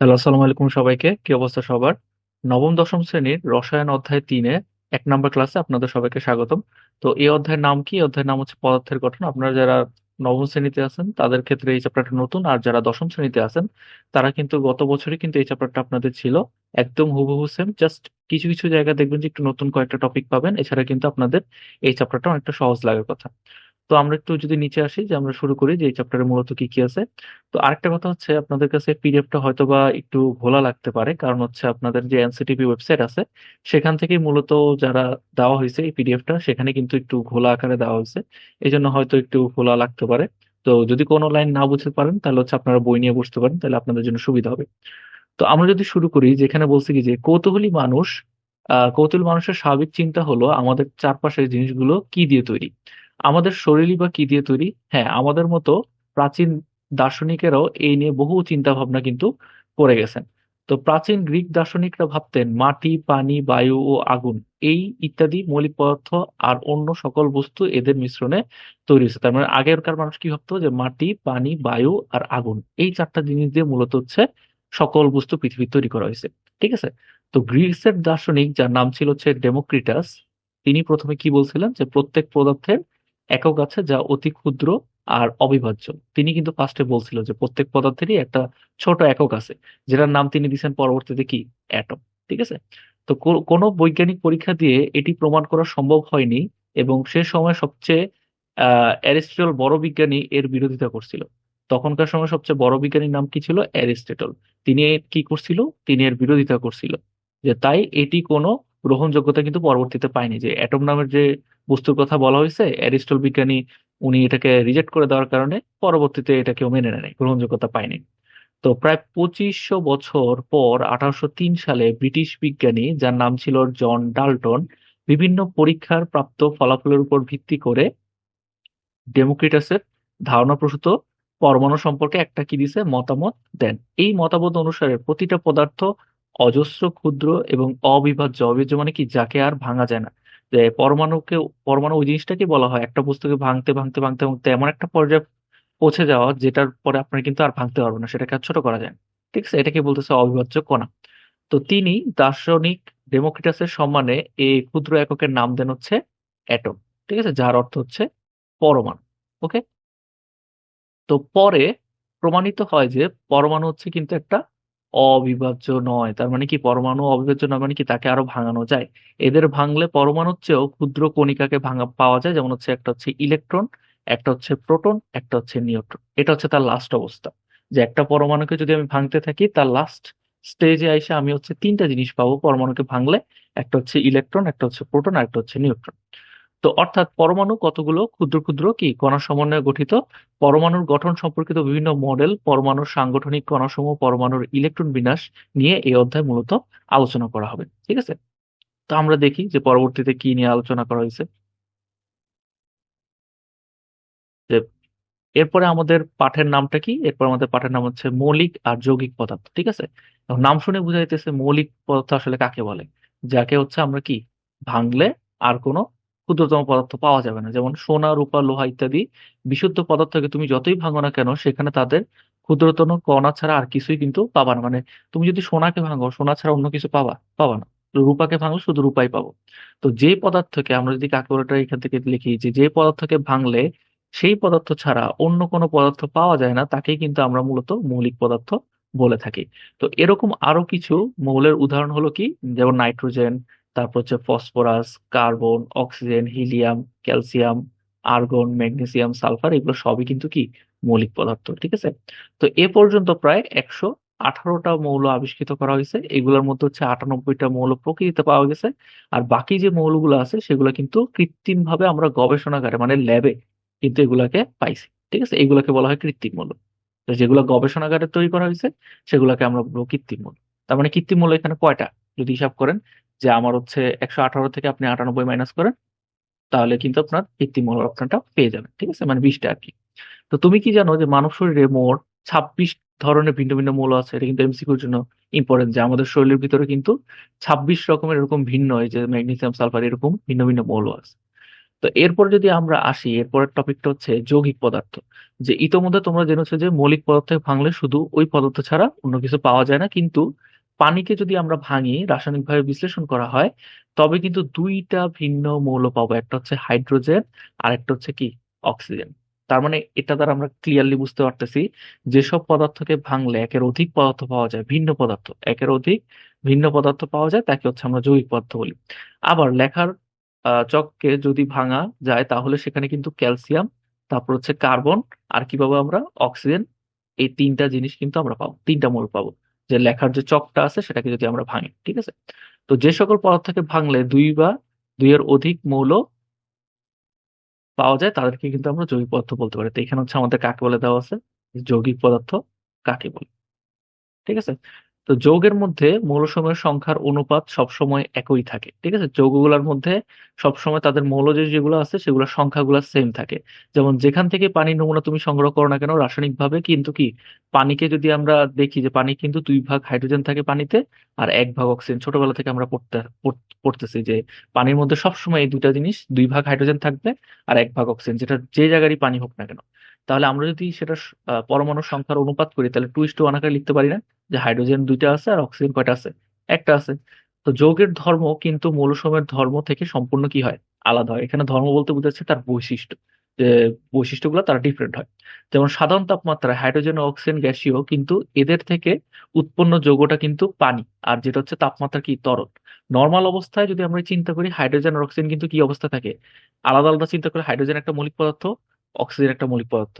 Hello, আসসালামু আলাইকুম সবাইকে। কি অবস্থা সবার? নবম, দশম শ্রেণির রসায়ন অধ্যায় তিনে, এক নম্বর ক্লাসে আপনাদের সবাইকে স্বাগতম। তো এই অধ্যায়ের নাম কি? অধ্যায়ের নাম হচ্ছে পদার্থের গঠন। আপনারা যারা নবম শ্রেণীতে আছেন, তাদের ক্ষেত্রে এই চ্যাপ্টারটা নতুন, আর যারা দশম শ্রেণীতে আছেন, তারা কিন্তু গত বছরই কিন্তু এই চ্যাপ্টারটা আপনাদের ছিল। একদম হুবহু সেম জাস্ট কিছু কিছু জায়গা দেখবেন যে একটু নতুন কয়েকটা টপিক পাবেন। এছাড়া কিন্তু আপনাদের এই চ্যাপ্টারটা অনেকটা সহজ লাগার কথা। তো আমরা একটু যদি নিচে আসি, যে আমরা শুরু করি যে এই চ্যাপ্টারে মূলত কি কি আছে। তো আরেকটা কথা হচ্ছে, আপনাদের কাছে পিডিএফটা হয়তো বা একটু ঘোলা লাগতে পারে। কারণ হচ্ছে আপনাদের যে এনসিটিভি ওয়েবসাইট আছে, সেখান থেকেই মূলত যারা দেওয়া হয়েছে এই পিডিএফটা সেখানে কিন্তু একটু ঘোলা আকারে দেওয়া হয়েছে। এই জন্য হয়তো একটু ভোলা লাগতে পারে। তো যদি কোনো লাইন না বুঝতে পারেন, তাহলে হচ্ছে আপনারা বই নিয়ে বসতে পারেন, তাহলে আপনাদের জন্য সুবিধা হবে। তো আমরা যদি শুরু করি, যেখানে বলছি কি যে কৌতূহলী মানুষ, আহ, কৌতূহলী মানুষের স্বাভাবিক চিন্তা হলো আমাদের চারপাশের জিনিসগুলো কি দিয়ে তৈরি? আমাদের শরীরই বা কি দিয়ে তৈরি? হ্যাঁ আমাদের মতো প্রাচীন দার্শনিকেরাও এই নিয়ে বহু চিন্তা ভাবনা কিন্তু করে গেছেন। তো প্রাচীন গ্রিক দার্শনিকরা ভাবতেন মাটি, পানি, বায়ু ও আগুন এই ইত্যাদি মৌলিক পদার্থ আর অন্য সকল বস্তু এদের মিশ্রণে তৈরি হয়েছে। তার মানে আগেরকার মানুষ কি ভাবতো? যে মাটি, পানি, বায়ু আর আগুন এই চারটা জিনিস দিয়ে মূলত হচ্ছে সকল বস্তু পৃথিবী তৈরি করা হয়েছে। ঠিক আছে? তো গ্রিসের দার্শনিক যার নাম ছিল হচ্ছে ডেমোক্রিটাস, তিনি প্রথমে কি বলছিলেন? যে প্রত্যেক পদার্থের একক আছে যা অতি ক্ষুদ্র আর অবিভাজ্য। তিনি কিন্তু ফার্স্টে বলছিল যে প্রত্যেক পদার্থেরই একটা ছোট একক আছে, যেটার নাম তিনি দিয়েছেন পরবর্তীতে কি? অ্যাটম ঠিক আছে? তো কোনো বৈজ্ঞানিক পরীক্ষা দিয়ে এটি প্রমাণ করা সম্ভব হয়নি এবং সে সময় সবচেয়ে, আহ, অ্যারিস্টটল বড় বিজ্ঞানী এর বিরোধিতা করছিল। তখনকার সময় সবচেয়ে বড় বিজ্ঞানীর নাম কি ছিল? অ্যারিস্টটল। তিনি কি করছিল? তিনি এর বিরোধিতা করছিল। যে তাই এটি কোনো গ্রহণযোগ্যতা কিন্তু পরবর্তীতে পায়নি যে অ্যাটম নামের যে বস্তুর কথা বলা হয়েছে অ্যারিস্টল বিজ্ঞানী উনি এটাকে রিজেক্ট করে দেওয়ার কারণে পরবর্তীতে এটা কেউ মেনে নেয় গ্রহণযোগ্যতা পায়নি। তো প্রায় পঁচিশশো বছর পর আঠারোশো তিন সালে ব্রিটিশ বিজ্ঞানী, যার নাম ছিল জন ডাল্টন, বিভিন্ন পরীক্ষার প্রাপ্ত ফলাফলের উপর ভিত্তি করে ডেমোক্রিটাসের ধারণা প্রসূত পরমাণু সম্পর্কে একটা কি দিছে মতামত দেন। এই মতামত অনুসারে প্রতিটা পদার্থ অজস্র, ক্ষুদ্র এবং অবিভাজ্য অবিভাজ্য মানে কি, যাকে আর ভাঙা যায় না। যে পরমাণুকে, পরমাণু ওই জিনিসটাকে বলা হয়। একটা বস্তুকে ভাঙতে ভাঙতে ভাঙতে ভাঙতে এমন একটা পর্যায়ে পৌঁছে যাওয়া যেটার পরে আপনার কিন্তু আর ভাঙতে পারবে না, সেটাকে আর ছোট করা যায় ঠিক আছে? এটাকে বলতেছে অবিভাজ্য কণা। তো তিনি দার্শনিক ডেমোক্রিটাসের সম্মানে এই ক্ষুদ্র এককের নাম দেন হচ্ছে অ্যাটম। ঠিক আছে? যার অর্থ হচ্ছে পরমাণু। ওকে? তো পরে প্রমাণিত হয় যে পরমাণু হচ্ছে কিন্তু একটা অবিভাজ্য নয়। তার মানে কি? পরমাণু অবিভাজ্য নয় মানে কি? তাকে আরও ভাঙানো যায়। এদের ভাঙলে পরমাণুর চেয়েও ক্ষুদ্র কণিকাকে ভাঙা পাওয়া যায়। যেমন হচ্ছে একটা হচ্ছে ইলেকট্রন, একটা হচ্ছে প্রোটন, একটা হচ্ছে নিউট্রন। এটা হচ্ছে তার লাস্ট অবস্থা। যে একটা পরমাণুকে যদি আমি ভাঙতে থাকি, তার লাস্ট স্টেজে এসে আমি হচ্ছে তিনটা জিনিস পাবো। পরমাণুকে ভাঙলে একটা হচ্ছে ইলেকট্রন, একটা হচ্ছে প্রোটন, আর একটা হচ্ছে নিউট্রন। তো অর্থাৎ পরমাণু কতগুলো? ক্ষুদ্র ক্ষুদ্র কি? কণা সমন্বয়ে গঠিত। পরমাণুর গঠন সম্পর্কিত বিভিন্ন মডেল পরমাণুর সাংগঠনিক কণাসমূহ, পরমাণুর ইলেকট্রন বিন্যাস নিয়ে এই অধ্যায় মূলত আলোচনা করা হবে। ঠিক আছে? তো আমরা দেখি যে পরবর্তীতে কি নিয়ে আলোচনা করা হয়েছে। এরপরে আমাদের পাঠের নামটা কি? এরপর আমাদের পাঠের নাম হচ্ছে মৌলিক আর যৌগিক পদার্থ। ঠিক আছে? নাম শুনে বোঝা যাইতেছে মৌলিক পদার্থ আসলে কাকে বলে? যাকে হচ্ছে আমরা কি? ভাঙলে আর কোনো ক্ষুদ্রতম পদার্থ পাওয়া যাবে না। যেমন সোনা, রূপা, লোহা ইত্যাদি বিশুদ্ধ পদার্থকে তুমি যতই ভাঙো না কেন, সেখানে তাদের ক্ষুদ্রতম কণা ছাড়া আর কিছুই কিন্তু পাবা না। মানে তুমি যদি সোনাকে ভাঙো, সোনা ছাড়া অন্য কিছু পাবা পাবা না। রূপাকে ভাঙলে শুধু রূপাই পাবো। তো যে পদার্থকে আমরা যদি কাকেরটা এখান থেকে লিখি যে যে পদার্থকে ভাঙলে সেই পদার্থ ছাড়া অন্য কোনো পদার্থ পাওয়া যায় না, তাকেই কিন্তু আমরা মূলত মৌলিক পদার্থ বলে থাকি। তো এরকম আরও কিছু মৌলের উদাহরণ হলো কি? যেমন নাইট্রোজেন তারপর হচ্ছে phosphorus, carbon, oxygen, helium, calcium, argon, magnesium, sulphur এগুলো সবই কিন্তু কি মৌলিক পদার্থ, ঠিক আছে? তো এ পর্যন্ত প্রায় একশো আঠারোটা মৌল আবিষ্কৃত করা হয়েছে। এগুলোর মধ্যে হচ্ছে আটানব্বইটা মৌল প্রকৃতিতে পাওয়া গেছে। আর বাকি যে মৌলগুলো আছে সেগুলো কিন্তু কৃত্রিম ভাবে আমরা গবেষণাগারে মানে ল্যাবে কিন্তু এগুলাকে পাইছি, ঠিক আছে? এগুলোকে বলা হয় কৃত্রিম মৌল। তো যেগুলো গবেষণাগারে তৈরি করা হয়েছে সেগুলোকে আমরা বলব কৃত্রিম মৌল। তার মানে কৃত্রিম মৌল এখানে কয়টা? যদি হিসাব করেন যে আমার হচ্ছে একশো আঠারো থেকে আপনি আটানব্বই মাইনাস করেন, তাহলে কিন্তু আপনার কৃত্রিম মৌল আপনারটা পেয়ে যাবেন, ঠিক আছে? মানে বিশটা আর কি। তো তুমি কি জানো যে মানব শরীরে মোট ছাব্বিশ ধরনের ভিন্ন ভিন্ন মৌল আছে, এটা কিন্তু এমসিকিউর জন্য ইম্পর্টেন্ট যে আমাদের শরীরের ভিতরে কিন্তু ছাব্বিশ রকমের এরকম ভিন্ন, এই যে ম্যাগনেসিয়াম সালফার এরকম ভিন্ন ভিন্ন মৌল আছে। তো এরপর যদি আমরা আসি, এরপরের টপিকটা হচ্ছে যৌগিক পদার্থ। যে ইতোমধ্যে তোমরা জেনেছো যে মৌলিক পদার্থকে ভাঙলে শুধু ওই পদার্থ ছাড়া অন্য কিছু পাওয়া যায় না, কিন্তু পানিকে যদি আমরা ভাঙি, রাসায়নিকভাবে বিশ্লেষণ করা হয়, তবে কিন্তু দুইটা ভিন্ন মৌল পাবো। একটা হচ্ছে হাইড্রোজেন আর একটা হচ্ছে কি? অক্সিজেন। তার মানে এটা দ্বারা আমরা ক্লিয়ারলি বুঝতে পারতেছি, যেসব পদার্থকে ভাঙলে একের অধিক পদার্থ পাওয়া যায়, ভিন্ন পদার্থ। একের অধিক ভিন্ন পদার্থ পাওয়া যায়, তাকে হচ্ছে আমরা যৌগিক পদার্থ বলি। আবার লেখার চককে যদি ভাঙা যায়, তাহলে সেখানে কিন্তু ক্যালসিয়াম, তারপর হচ্ছে কার্বন, আর কি পাবো আমরা? অক্সিজেন, এই তিনটা জিনিস কিন্তু আমরা পাবো, তিনটা মৌল পাবো। যে লেখার যে চকটা আছে সেটাকে যদি আমরা ভাঙি, ঠিক আছে? তো যে সকল পদার্থকে ভাঙলে দুই বা দুইয়ের অধিক মৌল পাওয়া যায়, তাদেরকে কিন্তু আমরা যৌগিক পদার্থ বলতে পারি। তো এখানে হচ্ছে আমাদের কাকে বলে দেওয়া আছে? যৌগিক পদার্থ কাকে বলে? ঠিক আছে? তো যৌগের মধ্যে মৌলসমূহের সংখ্যার অনুপাত সবসময় একই থাকে, ঠিক আছে? যৌগগুলোর মধ্যে সবসময় তাদের মৌলজ যেগুলো আছে, সেগুলোর সংখ্যাগুলো সেম থাকে। যেমন যেখান থেকে পানির নমুনা তুমি সংগ্রহ করো না কেন, রাসায়নিকভাবে কিন্তু কি, পানিকে যদি আমরা দেখি যে পানি কিন্তু দুই ভাগ হাইড্রোজেন থাকে পানিতে আর এক ভাগ অক্সিজেন। ছোটবেলা থেকে আমরা পড়তে পড়তেছি যে পানির মধ্যে সবসময় এই দুইটা জিনিস, দুই ভাগ হাইড্রোজেন থাকবে আর এক ভাগ অক্সিজেন, যেটা যে জায়গারই পানি হোক না কেন। তাহলে আমরা যদি সেটা পরমাণু সংখ্যার অনুপাত করি, তাহলে টু ইস টু ওয়ান আকারে লিখতে পারি না? যে হাইড্রোজেন দুইটা আছে আর অক্সিজেন কয়টা আছে? একটা আছে। তো যৌগের ধর্ম কিন্তু মৌলসমূহের ধর্ম থেকে সম্পূর্ণ কি হয়? আলাদা হয়। এখানে ধর্ম বলতে বোঝাচ্ছে তার বৈশিষ্ট্য, যে বৈশিষ্ট্যগুলো তারা ডিফারেন্ট হয়। যেমন সাধারণ তাপমাত্রায় হাইড্রোজেন ও অক্সিজেন গ্যাসীয় কিন্তু এদের থেকে উৎপন্ন যৌগটা কিন্তু পানি, আর যেটা হচ্ছে তাপমাত্রা কি? তরল নর্মাল অবস্থায় যদি আমরা চিন্তা করি হাইড্রোজেন আর অক্সিজেন কিন্তু কি অবস্থা থাকে? আলাদা আলাদা চিন্তা করি হাইড্রোজেন একটা মৌলিক পদার্থ অক্সিজেন একটা মৌলিক পদার্থ।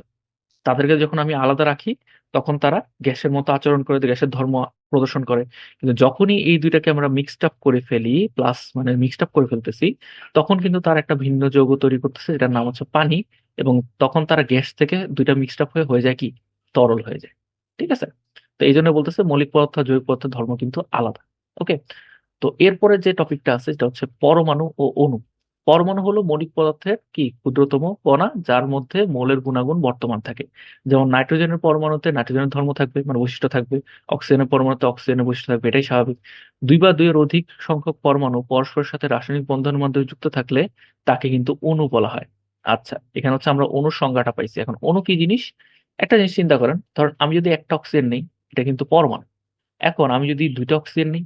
তাদেরকে যখন আমি আলাদা রাখি, তখন তারা গ্যাসের মতো আচরণ করে, গ্যাসের ধর্ম প্রদর্শন করে। কিন্তু যখনই এই দুইটাকে আমরা মিক্সড আপ করে ফেলি প্লাস মানে মিক্সড আপ করে ফেলতেছি, তখন কিন্তু তার একটা ভিন্ন যৌগ তৈরি করতেছে এটার নাম হচ্ছে পানি। এবং তখন তারা গ্যাস থেকে দুইটা মিক্সড আপ হয়ে হয়ে যায় কি? তরল হয়ে যায়। ঠিক আছে? তো এই জন্য বলতেছে মৌলিক পদার্থ, জৈব পদার্থের ধর্ম কিন্তু আলাদা। ওকে তো এরপরে যে টপিকটা আছে, সেটা হচ্ছে পরমাণু ও অণু। পরমাণু হলো মৌলিক পদার্থের কি ক্ষুদ্রতম কণা, যার মধ্যে মৌলের গুণাগুণ বর্তমান থাকে। যেমন নাইট্রোজেনের পরমাণুতে নাইট্রোজেনের ধর্ম থাকবে মানে বৈশিষ্ট্য থাকবে, অক্সিজেনের পরমাণুতে অক্সিজেনের বৈশিষ্ট্য থাকবে, এটাই স্বাভাবিক। দুই বা দুইয়ের অধিক সংখ্যক পরমাণু পরস্পরের সাথে রাসায়নিক বন্ধনের মাধ্যমে যুক্ত থাকলে তাকে কিন্তু অণু বলা হয়। আচ্ছা এখানে হচ্ছে আমরা অণুর সংজ্ঞাটা পাইছি। এখন অণু কি জিনিস? একটা জিনিস চিন্তা করেন, ধরেন আমি যদি একটা অক্সিজেন নেই, এটা কিন্তু পরমাণু। এখন আমি যদি দুইটা অক্সিজেন নিই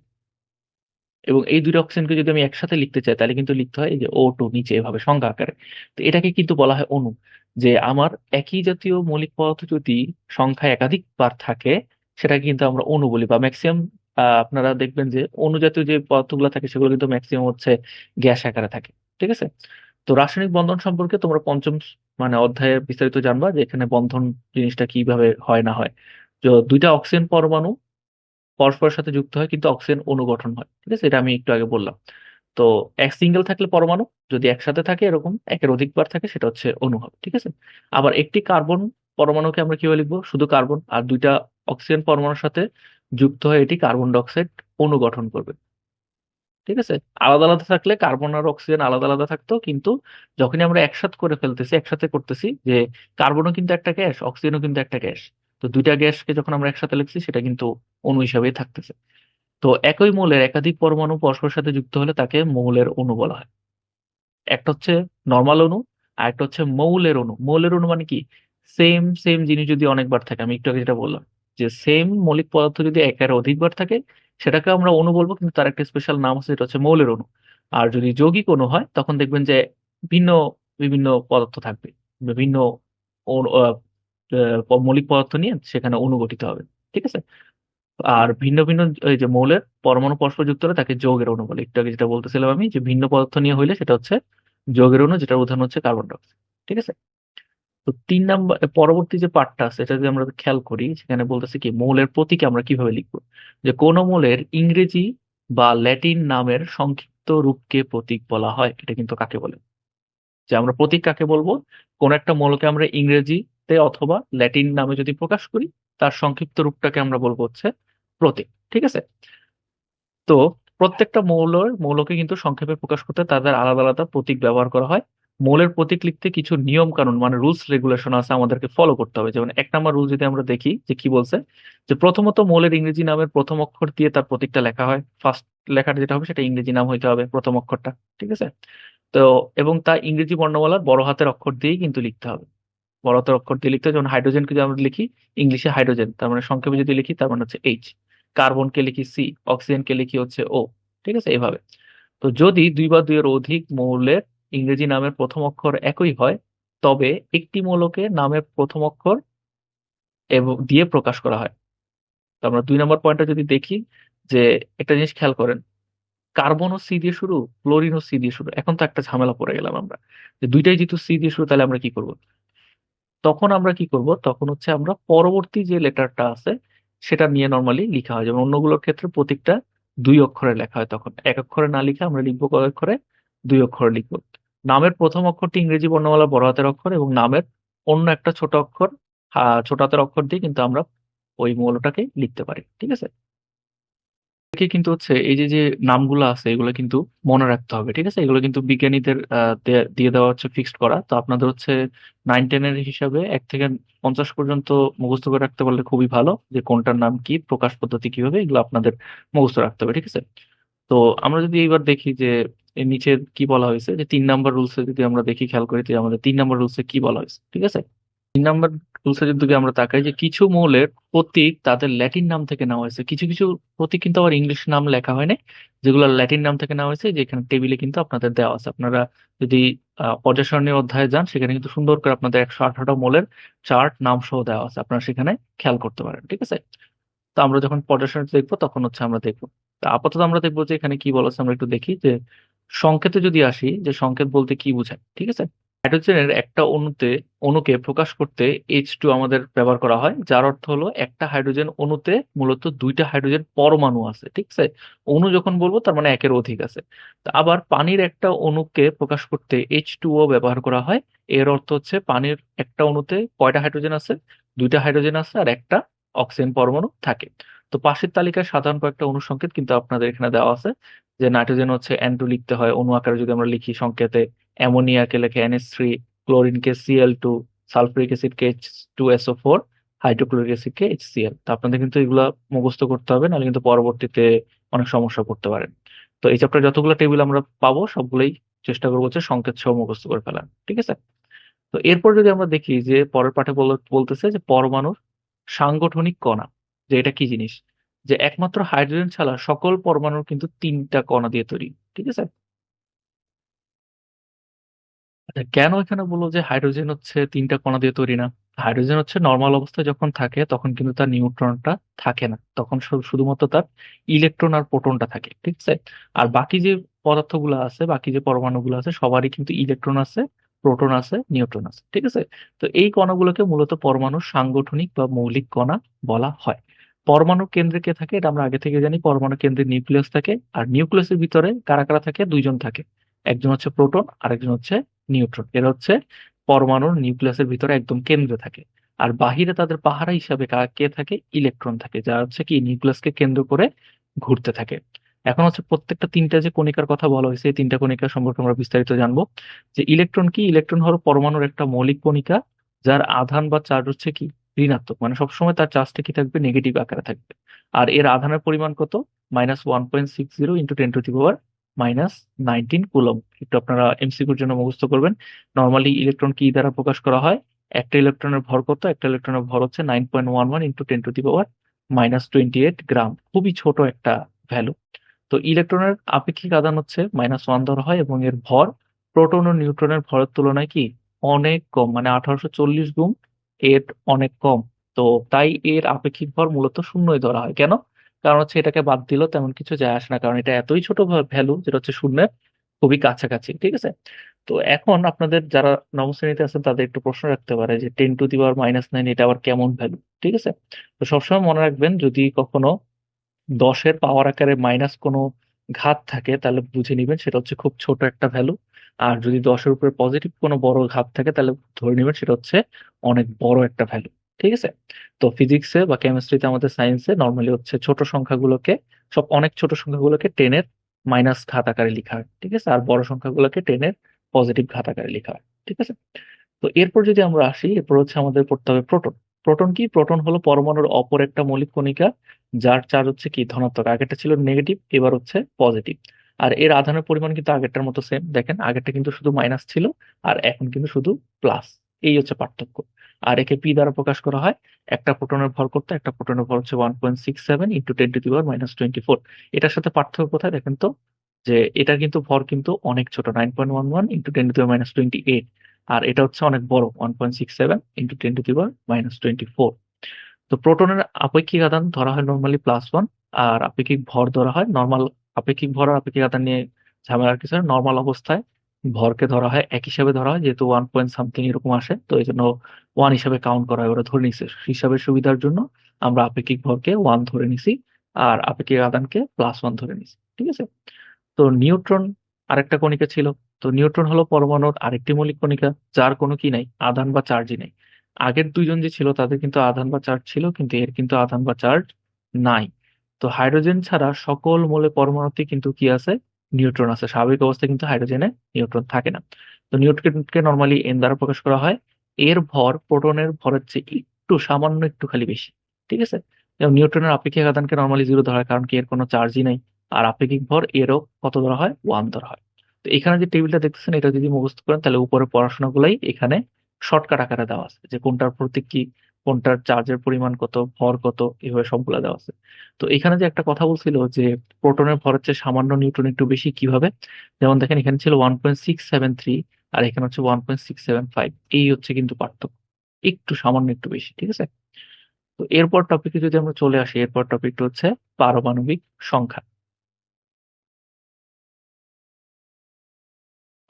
এবং এই দুইটা অক্সিজেনকে যদি আমি একসাথে লিখতে চাই, তাহলে কিন্তু লিখতে হয় যে ও টু নিচে এভাবে সংখ্যা আকারে। তো এটাকে কিন্তু বলা হয় অণু যে আমার একই জাতীয় মৌলিক পদার্থ যদি সংখ্যা একাধিক বার থাকে, সেটাকে কিন্তু আমরা অণু বলি বা ম্যাক্সিমাম আপনারা দেখবেন যে অণু জাতীয় যে পদার্থগুলো থাকে, সেগুলো কিন্তু ম্যাক্সিমাম হচ্ছে গ্যাস আকারে থাকে, ঠিক আছে? তো রাসায়নিক বন্ধন সম্পর্কে তোমরা পঞ্চম মানে অধ্যায়ে বিস্তারিত জানবা যে এখানে বন্ধন জিনিসটা কীভাবে হয় না হয়। দুইটা অক্সিজেন পরমাণু পরস্পরের সাথে যুক্ত হয়, কিন্তু অক্সিজেন অণু গঠন হয়, ঠিক আছে? এটা আমি একটু আগে বললাম। তো এক সিঙ্গেল থাকলে পরমাণু, যদি একসাথে থাকে এরকম, একের অধিকবার থাকে, সেটা হচ্ছে অণু হবে, ঠিক আছে? আবার একটি কার্বন পরমাণুকে আমরা কীভাবে লিখব? শুধু কার্বন, আর দুইটা অক্সিজেন পরমাণুর সাথে যুক্ত হয়ে এটি কার্বন ডাইঅক্সাইড অণু গঠন করবে, ঠিক আছে? আলাদা আলাদা থাকলে কার্বন আর অক্সিজেন আলাদা আলাদা থাকতো, কিন্তু যখনই আমরা একসাথে করে ফেলতেছি, একসাথে করতেছি যে কার্বনও কিন্তু একটা গ্যাস, অক্সিজেনও কিন্তু একটা গ্যাস তো দুইটা গ্যাসকে যখন আমরা একসাথে লিখছি সেটা কিন্তু অণু হিসাবেই থাকতেছে। তো একই মৌলের একাধিক পরমাণু পরস্পরের সাথে যুক্ত হলে তাকে মৌলের অণু বলা হয়। একটা হচ্ছে নর্মাল অণু, আর একটা হচ্ছে মৌলের অণু। মৌলের অণু মানে কি? সেম সেম জিনিস যদি অনেকবার থাকে, আমি একটু আগে যেটা বললাম, যে সেম মৌলিক পদার্থ যদি একের অধিকবার থাকে, সেটাকে আমরা অণু বলব, কিন্তু তার একটা স্পেশাল নাম আছে যেটা হচ্ছে মৌলের অণু। আর যদি যৌগিক অণু হয়, তখন দেখবেন যে ভিন্ন, বিভিন্ন পদার্থ থাকবে। বিভিন্ন মৌলিক পদার্থ নিয়ে সেখানে অণু গঠিত হবে, ঠিক আছে? আর ভিন্ন ভিন্ন এই যে মৌলের পরমাণু পরস্পর যুক্ত হলে তাকে যৌগের অণু বলে। একটু আগে যেটা বলতেছিলাম আমি যে ভিন্ন পদার্থ নিয়ে হইলে সেটা হচ্ছে যৌগের অণু, যেটার উদাহরণ হচ্ছে কার্বন ডাইঅক্সাইড ঠিক আছে? তো তিন নাম্বার পরবর্তী যে পার্টটা আছে, এটা যদি আমরা খেয়াল করি, সেখানে বলতেছে কি, মৌলের প্রতীকে আমরা কীভাবে লিখব? যে কোন মৌলের ইংরেজি বা ল্যাটিন নামের সংক্ষিপ্ত রূপকে প্রতীক বলা হয়, এটা কিন্তু কাকে বলে? যে আমরা প্রতীক কাকে বলব? কোন একটা মৌলকে আমরা ইংরেজিতে অথবা ল্যাটিন নামে যদি প্রকাশ করি, তার সংক্ষিপ্ত রূপটাকে আমরা বলব হচ্ছে প্রতীক, ঠিক আছে? তো প্রত্যেকটা মৌলের, মৌলকে কিন্তু সংক্ষেপে প্রকাশ করতে তাদের আলাদা আলাদা প্রতীক ব্যবহার করা হয়। মৌলের প্রতীক লিখতে কিছু নিয়ম কানুন মানে রুলস রেগুলেশন আছে আমাদেরকে ফলো করতে হবে। যেমন এক নম্বর রুল যদি আমরা দেখি যে কি বলছে? যে প্রথমত মৌলের ইংরেজি নামের প্রথম অক্ষর দিয়ে তার প্রতীকটা লেখা হয়। ফার্স্ট লেখাটা যেটা হবে সেটা ইংরেজি নাম হইতে হবে প্রথম অক্ষরটা, ঠিক আছে? তো এবং তা ইংরেজি বর্ণমালার বড় হাতের অক্ষর দিয়েই কিন্তু লিখতে হবে। বড় হাতের অক্ষর দিয়ে লিখতে হবে যেমন হাইড্রোজেনকে যদি আমরা লিখি, ইংলিশে হাইড্রোজেন, তার মানে সংক্ষেপে যদি লিখি, তার মানে হচ্ছে এইচ কার্বনকে লিখি সি অক্সিজেনকে লিখি হচ্ছে ও ঠিক আছে? এইভাবে তো যদি দুই বা দুইয়ের অধিক মৌলের ইংরেজি নামের প্রথম অক্ষর একই হয়, তবে একটি মৌলকে নামের প্রথম অক্ষর এবং, দিয়ে প্রকাশ করা হয়। তো আমরা দুই নম্বর পয়েন্টটা যদি দেখি, যে একটা জিনিস খেয়াল করেন, কার্বন ও সি দিয়ে শুরু, ক্লোরিন ও সি দিয়ে শুরু। এখন তো একটা ঝামেলা পড়ে গেলাম আমরা। যে দুইটাই যেহেতু সি দিয়ে শুরু, তাহলে আমরা কি করব? তখন আমরা কি করব? তখন হচ্ছে আমরা পরবর্তী যে লেটারটা আছে, সেটা নিয়ে নর্মালি লিখা হয়। যেমন অন্যগুলোর ক্ষেত্রে প্রতীকটা দুই অক্ষরে লেখা হয় তখন। এক অক্ষরে না লিখে আমরা লিখব কয় অক্ষরে, দুই অক্ষরে লিখব। নামের প্রথম অক্ষরটি ইংরেজি বর্ণমালা বড় হাতের অক্ষর এবং নামের অন্য একটা ছোট অক্ষর ছোট হাতের অক্ষর দিয়ে কিন্তু আমরা ওই মৌলটাকে লিখতে পারি। ঠিক আছে? কি কিন্তু হচ্ছে এই যে যে নামগুলো আছে, এগুলো কিন্তু মনে রাখতে হবে, ঠিক আছে? এগুলো কিন্তু বিজ্ঞানীদের দিয়ে দেওয়া হচ্ছে ফিক্সড করা। তো আপনাদের হচ্ছে নাইন টেনের হিসাবে এক থেকে পঞ্চাশ পর্যন্ত মুখস্থ করে রাখতে পারলে খুবই ভালো, যে কোনটার নাম কি, প্রকাশ পদ্ধতি কীভাবে, এগুলো আপনাদের মুখস্থ রাখতে হবে, ঠিক আছে? তো আমরা যদি এইবার দেখি যে, এর নিচে কি বলা হয়েছে, যে তিন নাম্বার রুলসে যদি আমরা দেখি, খেয়াল করি যে আমাদের তিন নাম্বার রুলসে কি বলা হয়েছে, ঠিক আছে? তিন নাম্বার রুলসে যদি আমরা তাকাই যে কিছু মৌলের প্রতীক তাদের ল্যাটিন নাম থেকে নেওয়া হয়েছে। কিছু কিছু প্রতীক কিন্তু আবার ইংলিশ নাম লেখা হয়নি, যেগুলো ল্যাটিন নাম থেকে নেওয়া হয়েছে, যেখানে টেবিলে কিন্তু আপনাদের দেওয়া আছে। আপনারা যদি আহ অধ্যায়ে যান, সেখানে কিন্তু সুন্দর করে আপনাদের একশো আঠারোটা মৌলের চার্ট, নাম সহ দেওয়া আছে। আপনারা সেখানে খেয়াল করতে পারেন, ঠিক আছে? তো আমরা যখন পর্যায় দেখব, তখন হচ্ছে আমরা দেখব। আপাতত আমরা দেখব যে এখানে কি বলা আছে, আমরা একটু দেখি যে সংকেতে যদি আসি, যে সংকেত বলতে কি বোঝায়, ঠিক আছে? হাইড্রোজেনের একটা অণুতে, অণুকে প্রকাশ করতে এইচ টু আমাদের ব্যবহার করা হয়, যার অর্থ হলো একটা হাইড্রোজেন অণুতে মূলত দুইটা হাইড্রোজেন পরমাণু আছে, ঠিক আছে? অণু যখন বলব, তার মানে একের অধিক আছে। আবার পানির একটা অণুকে প্রকাশ করতে এইচ টু ও ব্যবহার করা হয়, এর অর্থ হচ্ছে পানির একটা অণুতে কয়টা হাইড্রোজেন আছে? দুইটা হাইড্রোজেন আছে আর একটা অক্সিজেন পরমাণু থাকে। তো পাশের তালিকায় সাধারণ কয়েকটা অনুসংকেত কিন্তু আপনাদের এখানে দেওয়া আছে, যে নাইট্রোজেন হচ্ছে এন টু লিখতে হয়, অণু আকারে যদি আমরা লিখি সংকেতে অ্যামোনিয়াকে লেখে এনএস থ্রি ক্লোরিনকে CL two sulphuric অ্যাসিডকে H two SO four hydrochloric অ্যাসিডকে H CL তো আপনাদের কিন্তু এগুলা মুখস্থ করতে হবে, নাহলে কিন্তু পরবর্তীতে অনেক সমস্যা পড়তে পারেন। তো এই চ্যাপ্টার যতগুলো টেবিল আমরা পাবো, সবগুলোই চেষ্টা করব হচ্ছে সংকেত সহ মুখস্থ করে ফেলার, ঠিক আছে? তো এরপর যদি আমরা দেখি যে পরের পাঠে বলতেছে যে পরমাণুর সাংগঠনিক কণা, যে এটা কি জিনিস? যে একমাত্র হাইড্রোজেন ছাড়া সকল পরমাণুর কিন্তু তিনটা কণা দিয়ে তৈরি, ঠিক আছে? আচ্ছা কেন এখানে বলল যে হাইড্রোজেন হচ্ছে তিনটা কণা দিয়ে তৈরি না? হাইড্রোজেন হচ্ছে নর্মাল অবস্থায় যখন থাকে, তখন কিন্তু তার নিউট্রনটা থাকে না। তখন শুধুমাত্র তার ইলেকট্রন আর প্রোটনটা থাকে, ঠিক আছে? আর বাকি যে পদার্থগুলো আছে, বাকি যে পরমাণুগুলো আছে, সবারই কিন্তু ইলেকট্রন আছে প্রোটন আছে নিউট্রন আছে, ঠিক আছে? তো এই কণাগুলোকে মূলত পরমাণুর সাংগঠনিক বা মৌলিক কণা বলা হয়। পরমাণু কেন্দ্রে কে থাকে? এটা আমরা আগে থেকে জানি, পরমাণু কেন্দ্রে নিউক্লিয়াস থাকে, আর নিউক্লিয়াসের ভিতরে কারা কারা থাকে? দুইজন থাকে। একজন হচ্ছে প্রোটন আর একজন হচ্ছে নিউট্রন। এরা হচ্ছে পরমাণুর নিউক্লিয়াসের ভিতরে একদম কেন্দ্রে থাকে। আর বাহিরে তাদের পাহারা হিসাবে কা- থাকে? ইলেকট্রন থাকে, যা হচ্ছে কি নিউক্লিয়াসকে কেন্দ্র করে ঘুরতে থাকে। এখন হচ্ছে প্রত্যেকটা তিনটা যে কণিকার কথা বলা হয়েছে, এই তিনটা কণিকা সম্পর্কে আমরা বিস্তারিত জানব। যে ইলেকট্রন কি? ইলেকট্রন হলো পরমাণুর একটা মৌলিক কণিকা, যার আধান বা চার্জ হচ্ছে কি? ঋণাত্মক। মানে সবসময় তার চার্জটা কি থাকবে? নেগেটিভ আকারে থাকবে। আর এর আধানের পরিমাণ কত? Minus one point six zero into ten to the power minus nineteen coulomb একটু আপনারা এমসিকিউর জন্য মুখস্থ করবেন। নর্মালি ইলেকট্রন কি দ্বারা প্রকাশ করা হয়? একটা ইলেকট্রনের ভর কত? একটা ইলেকট্রনের ভর হচ্ছে nine point one one into ten to the power minus twenty eight gram খুবই ছোট একটা ভ্যালু তো ইলেকট্রনের আপেক্ষিক আদান হচ্ছে মাইনাস ওয়ান ধরা হয় এবং এর ভর প্রোটন ও নিউট্রনের ভরের তুলনায় কি? অনেক কম। মানে আঠারোশো চল্লিশ গুণ এর অনেক কম। তো তাই এর আপেক্ষিক ভর মূলত শূন্যই ধরা হয়। কেন? কারণ হচ্ছে এটাকে বাদ দিলেও তেমন কিছু যায় আসে না। কারণ এটা এতই ছোট ভ্যালু যেটা হচ্ছে শূন্যের খুবই কাছাকাছি, ঠিক আছে? তো এখন আপনাদের যারা নবম শ্রেণীতে আছেন তাদের একটু প্রশ্ন রাখতে পারে যে ten to the power minus nine এটা আবার কেমন ভ্যালু, ঠিক আছে? তো সবসময় মনে রাখবেন যদি কখনো দশের পাওয়ার আকারে মাইনাস কোনো ঘাত থাকে তাহলে বুঝে নিবেন সেটা হচ্ছে খুব ছোট একটা ভ্যালু। আর যদি দশের উপরে পজিটিভ কোনো বড় ঘাত থাকে তাহলে ধরে নেবেন সেটা হচ্ছে অনেক বড় একটা ভ্যালু। ঠিক আছে? তো ফিজিক্সে বা কেমিস্ট্রিতে আমাদের সায়েন্সে নর্মালি হচ্ছে ছোট সংখ্যাগুলোকে, সব অনেক ছোট সংখ্যাগুলোকে টেনের মাইনাস ঘাত আকারে লেখা হয়, ঠিক আছে? আর বড় সংখ্যাগুলোকে টেনের পজিটিভ ঘাত আকারে লেখা হয়, ঠিক আছে? তো এরপর যদি আমরা আসি, এরপর হচ্ছে আমাদের পড়তে হবে প্রোটন প্রোটন কি? প্রোটন হলো পরমাণুর অপর একটা মৌলিক কণিকা, যার চার্জ হচ্ছে কি? ধনাত্মক। আগেরটা ছিল নেগেটিভ এবার হচ্ছে পজিটিভ আর এর আধানের পরিমাণ কিন্তু আগেরটার মতো সেম দেখেন, আগেরটা কিন্তু শুধু মাইনাস ছিল, আর এখন কিন্তু শুধু প্লাস এই হচ্ছে পার্থক্য। আর একে পি দ্বারা প্রকাশ করা হয়, একটা প্রোটনের ভর করতে একটা প্রোটনের ভর হচ্ছে one point six seven into ten to the power minus twenty four এটার সাথে পার্থক্য কোথায় দেখেন তো? যে এটা কিন্তু ভর কিন্তু অনেক ছোট nine point one one into ten to the minus twenty eight আর এটা হচ্ছে অনেক বড় one point six seven into ten to the power minus twenty four তো প্রোটনের আপেক্ষিক আদান ধরা হয় নর্মালি প্লাস ওয়ান আর আপেক্ষিক ভর ধরা হয় নর্মাল আপেক্ষিক ভর আর আপেক্ষিক আদান নিয়ে ঝামেলার কিছু নর্মাল অবস্থায় ভরকে ধরা হয়, এক হিসাবে ধরা হয়, যেহেতু ওয়ান পয়েন্ট সামথিং এরকম আসে, তো এই জন্য ওয়ান হিসাবে কাউন্ট করা হয়, ওরা ধরে নিছে হিসাবের সুবিধার জন্য আমরা আপেক্ষিক ভরকে ওয়ান ধরে নিছি, আর আপেক্ষিক আদানকে প্লাস ওয়ান ধরে নিছি, ঠিক আছে? তো নিউট্রন আরেকটা কণিকা ছিল, তো নিউট্রন হলো পরমাণুর আরেকটি মৌলিক কণিকা, যার কোনো কি নাই, আধান বা চার্জই নাই। আগের দুইজন যে ছিল, তাদের কিন্তু আধান বা চার্জ ছিল, কিন্তু এর কিন্তু আধান বা চার্জ নাই। তো হাইড্রোজেন ছাড়া সকল মৌলের পরমাণুতে কিন্তু কি আছে? নিউট্রন আছে। স্বাভাবিক অবস্থায় কিন্তু হাইড্রোজেনে নিউট্রন থাকে না। তো নিউট্রনকে নর্মালি এন দ্বারা প্রকাশ করা হয়। এর ভর, প্রোটনের ভরের চেয়ে একটু সামান্য একটু খালি বেশি। ঠিক আছে? যেমন নিউট্রনের আপেক্ষিক আদানকে নর্মালি জিরো ধরা হয়, কারণ কি এর কোনো চার্জই নাই। আর আপেক্ষিক ভর এরও কত ধরা হয়? ওয়ান ধরা হয়। তো এখানে যে টেবিলটা দেখতেছেন, এটা যদি মুখস্থ করেন, তাহলে উপরে পড়াশোনাগুলাই এখানে শর্টকাট আকারে দেওয়া আছে। যে কোনটার প্রতীক কি কোনটার চার্জের পরিমাণ কত, ভর কত, এভাবে সবগুলা দেওয়া আছে। তো এখানে যে একটা কথা বলছিল যে প্রোটনের ভরের চেয়ে সামান্য নিউট্রন একটু বেশি কীভাবে? যেমন দেখেন এখানে ছিল one point six seven three আর এখানে হচ্ছে one point six seven five এই হচ্ছে কিন্তু পার্থক্য। একটু সামান্য একটু বেশি, ঠিক আছে? তো এরপর টপিকে যদি আমরা চলে আসি, এরপর টপিকটা হচ্ছে পারমাণবিক সংখ্যা।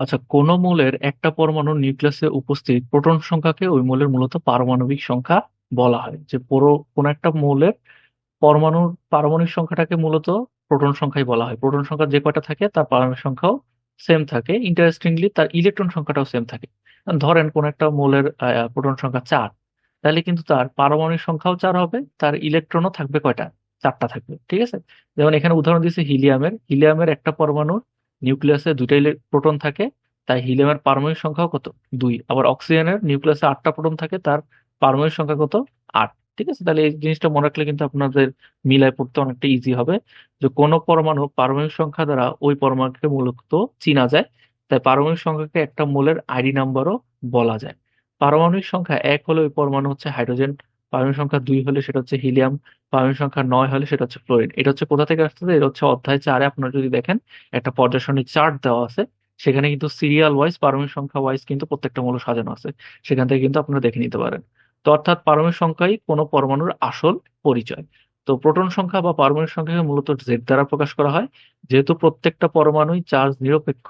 আচ্ছা কোন মৌলের একটা পরমাণুর নিউক্লিয়াসে উপস্থিত প্রোটন সংখ্যাকে ওই মৌলের মূলত পারমাণবিক সংখ্যা বলা হয়। যে পুরো, কোন একটা মৌলের পরমাণুর পারমাণবিক সংখ্যাটাকে মূলত প্রোটন সংখ্যাই বলা হয়। প্রোটন সংখ্যা যে কয়টা থাকে, তার পারমাণবিক সংখ্যাও সেম থাকে। ইন্টারেস্টিংলি তার ইলেকট্রন সংখ্যাটাও সেম থাকে। ধরেন কোন একটা মৌলের প্রোটন সংখ্যা চার, তাহলে কিন্তু তার পারমাণবিক সংখ্যাও চার হবে, তার ইলেকট্রনও থাকবে কয়টা? চারটা থাকবে, ঠিক আছে? যেমন এখানে উদাহরণ দিয়েছে হিলিয়ামের। হিলিয়ামের একটা পরমাণুর নিউক্লিয়াসে দুইটা প্রোটন থাকে, তাই হিলিয়ামের পারমাণবিক সংখ্যাও কত? দুই। আবার অক্সিজেনের নিউক্লিয়াসে আটটা প্রোটন থাকে, তার পারমাণবিক সংখ্যা কত? আট। ঠিক আছে? তাহলে এই জিনিসটা মনে রাখলে কিন্তু আপনাদের মিলায় পড়তে অনেকটা ইজি হবে। যে কোনো পরমাণু পারমাণবিক সংখ্যা দ্বারা ওই পরমাণুকে মূলত চিনা যায়। তাই পারমাণবিক সংখ্যাকে একটা মূলের আইডি নাম্বারও বলা যায়। পারমাণবিক সংখ্যা এক হলে ওই পরমাণু হচ্ছে হাইড্রোজেন পারমাণবিক সংখ্যা দুই হলে সেটা হচ্ছে হিলিয়াম পারমাণবিক সংখ্যা নয় হলে সেটা হচ্ছে ফ্লোরিন। এটা হচ্ছে কোথা থেকে আসতেছে? এটা হচ্ছে অধ্যায় চারে আপনারা যদি দেখেন, একটা পর্যায় চার্ট দেওয়া আছে। সেখানে কিন্তু সিরিয়াল ওয়াইজ পারমাণবিক সংখ্যা ওয়াইজ কিন্তু প্রত্যেকটা মৌল সাজানো আছে। সেখান থেকে কিন্তু আপনারা দেখে নিতে পারেন। তো অর্থাৎ পারমাণবিক সংখ্যাই কোনো পরমাণুর আসল পরিচয়। তো প্রোটন সংখ্যা বা পারমাণবিক সংখ্যাকে মূলত জেড দ্বারা প্রকাশ করা হয়। যেহেতু প্রত্যেকটা পরমাণুই চার্জ নিরপেক্ষ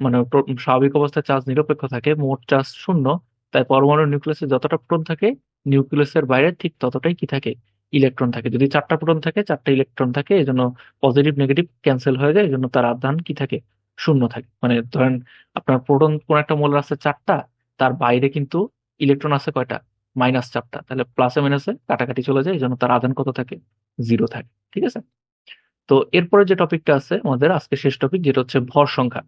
মানে স্বাভাবিক অবস্থায় চার্জ নিরপেক্ষ থাকে, মোট চার্জ শূন্য, তাই পরমাণুর নিউক্লিয়াসে যতটা প্রোটন থাকে নিউক্লিয়াসের বাইরে ঠিক ততটাই কি থাকে? ইলেকট্রন থাকে। যদি চারটা প্রোটন থাকে, চারটা ইলেকট্রন থাকে এই জন্য পজিটিভ নেগেটিভ ক্যান্সেল হয়ে যায় এই জন্য তার আধান কি থাকে? শূন্য থাকে। মানে ধরেন আপনার প্রোটন কোন একটা মৌলের আছে চারটা, তার বাইরে কিন্তু ইলেকট্রন আছে কয়টা? মাইনাস চারটা। তাহলে প্লাসে মাইনাসে কাটাকাটি চলে যায় এই জন্য তার আধান কত থাকে? জিরো থাকে। ঠিক আছে? তো এরপরে যে টপিকটা আছে আমাদের আজকে শেষ টপিক যেটা হচ্ছে ভর সংখ্যা।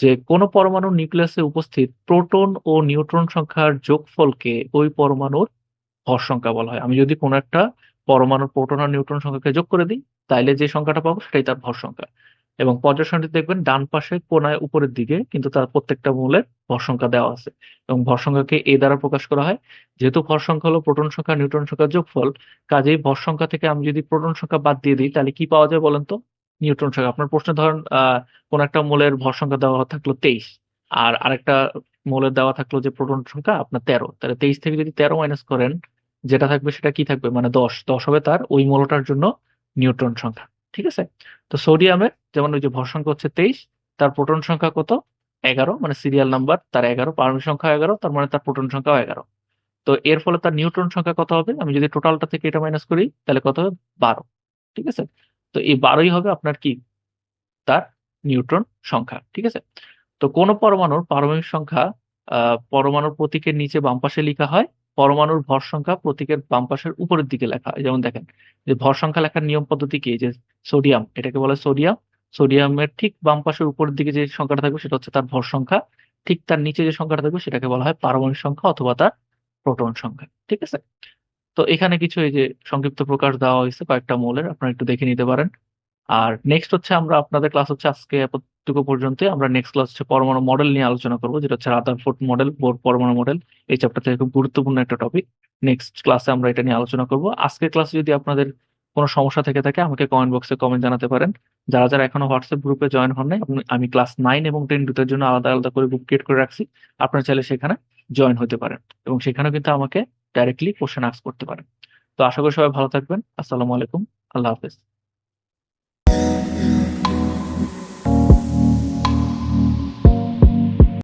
যে কোনো পরমাণুর নিউক্লিয়াসে উপস্থিত প্রোটন ও নিউট্রন সংখ্যার যোগফলকে ওই পরমাণুর ভর সংখ্যা বলা হয়। আমি যদি কোনো একটা পরমাণুর প্রোটন আর নিউট্রন সংখ্যাকে যোগ করে দিই, তাইলে যে সংখ্যাটা পাবো সেটাই তার ভর সংখ্যা। এবং পর্যায়সারণী দেখবেন ডান পাশে কোনায় উপরের দিকে কিন্তু তার প্রত্যেকটা মূলের ভর সংখ্যা দেওয়া আছে। এবং ভর সংখ্যাকে এ দ্বারা প্রকাশ করা হয়, যেহেতু ভর সংখ্যা হলো প্রোটন সংখ্যা, নিউট্রন সংখ্যার যোগফল, কাজেই ভর সংখ্যা থেকে আমি যদি প্রোটন সংখ্যা বাদ দিয়ে দিই, তাহলে কি পাওয়া যায় বলেন তো? নিউট্রন সংখ্যা। আপনার প্রশ্নে ধরেন কোন একটা মূলের ভর সংখ্যা দেওয়া থাকল তেইশ, আর আরেকটা মূলের দেওয়া থাকল যে প্রোটন সংখ্যা, আপনার তেরো। তাহলে তেইশ থেকে যদি তেরো মাইনাস করেন যেটা থাকবে সেটা কি থাকবে? মানে দশ। দশ হবে তার ওই মৌলটার জন্য নিউট্রন সংখ্যা, ঠিক আছে? তো সোডিয়ামের যেমন ওই যে ভর সংখ্যা হচ্ছে তেইশ, তার প্রোটন সংখ্যা কত? এগারো মানে সিরিয়াল নাম্বার, তার এগারো পারমাণবিক সংখ্যা এগারো, তার মানে তার প্রোটন সংখ্যাও এগারো। তো এর ফলে তার নিউট্রন সংখ্যা কত হবে? আমি যদি টোটালটা থেকে এটা মাইনাস করি, তাহলে কত হবে? বারো, ঠিক আছে? তো এই বারোই হবে আপনার কি? তার নিউট্রন সংখ্যা, ঠিক আছে? তো কোন পরমাণুর পারমাণবিক সংখ্যা পরমাণুর প্রতীকের নিচে বাম পাশে লেখা হয় পরমাণুর ভর সংখ্যা প্রতীকের বাম পাশের উপরের দিকে লেখা। যেমন দেখেন, যে ভর সংখ্যা লেখার নিয়ম পদ্ধতি কি? যে সোডিয়াম, এটাকে বলে সোডিয়াম। সোডিয়ামের ঠিক বাম পাশের উপরের দিকে যে সংখ্যাটা থাকবে সেটা হচ্ছে তার ভর সংখ্যা। ঠিক তার নিচে যে সংখ্যাটা থাকবে সেটাকে বলা হয় পারমাণবিক সংখ্যা অথবা তার প্রোটন সংখ্যা। ঠিক আছে? তো এখানে কিছু এই যে সংক্ষিপ্ত প্রকাশ দেওয়া হয়েছে কয়েকটা মৌলের, আপনারা একটু দেখে নিতে পারেন। আর নেক্সট হচ্ছে আমরা, আপনাদের ক্লাস হচ্ছে আজকে এতটুকু পর্যন্তই আমরা নেক্সট ক্লাস হচ্ছে পরমাণু মডেল নিয়ে আলোচনা করব, যেটা হচ্ছে রাদারফোর্ড মডেল বোর পরমাণু মডেল এই চ্যাপ্টার থেকে খুব গুরুত্বপূর্ণ একটা টপিক নেক্সট ক্লাসে আমরা এটা নিয়ে আলোচনা করব। আজকের ক্লাসে যদি আপনাদের কোনো সমস্যা থেকে থাকে, আমাকে কমেন্ট বক্সে কমেন্ট জানাতে পারেন। যারা যারা এখনও হোয়াটসঅ্যাপ গ্রুপে জয়েন হন নাই আমি ক্লাস নাইন এবং টেন দুটোর জন্য আলাদা আলাদা করে গ্রুপ ক্রিয়েট করে রাখছি। আপনারা চাইলে সেখানে জয়েন হতে পারেন এবং সেখানেও কিন্তু আমাকে ডাইরেক্টলি কোশ্চেন আস্ক করতে পারেন। তো আশা করি সবাই ভালো থাকবেন। আসসালামু আলাইকুম। আল্লাহ হাফেজ।